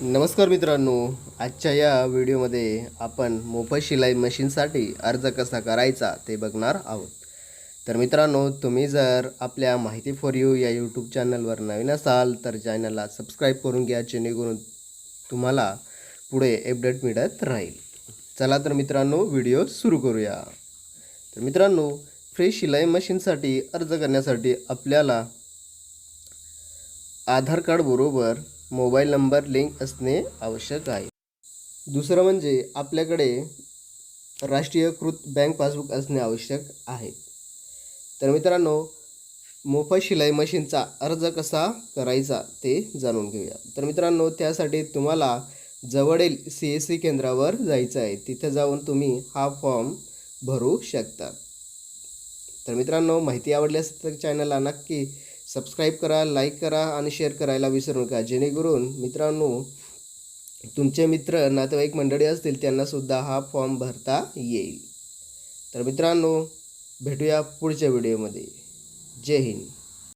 नमस्कार मित्रांनो आजच्या या व्हिडिओमध्ये आपण मोफत शिलाई मशीनसाठी अर्ज कसा करायचा ते बघणार आहोत. तर मित्रांनो तुम्ही जर आपल्या माहिती फॉर यू या यूट्यूब चॅनलवर नवीन असाल तर चॅनलला सबस्क्राईब करून घ्या जेणेकरून तुम्हाला पुढे अपडेट मिळत राहील. चला तर मित्रांनो व्हिडिओ सुरू करूया. तर मित्रांनो फ्री शिलाई मशीनसाठी अर्ज करण्यासाठी आपल्याला आधार कार्ड बरोबर मोबाईल नंबर लिंक असणे आवश्यक आहे. दुसरं म्हणजे आपल्याकडे राष्ट्रीयकृत बँक पासबुक असणे आवश्यक आहे. तर मित्रांनो मोफत शिलाई मशीनचा अर्ज कसा करायचा ते जाणून घेऊया. तर मित्रांनो त्यासाठी तुम्हाला जवळील सी एस सी केंद्रावर जायचं आहे. तिथे जाऊन तुम्ही हा फॉर्म भरू शकता. तर मित्रांनो माहिती आवडली असेल तर चॅनलला नक्की सबस्क्राईब करा लाईक करा आणि शेअर करायला विसरू नका. जेणेकरून मित्रांनो तुमचे मित्र नातेवाईक मंडळी असतील त्यांनासुद्धा हा फॉर्म भरता येईल. तर मित्रांनो भेटूया पुढच्या व्हिडिओमध्ये जय हिंद.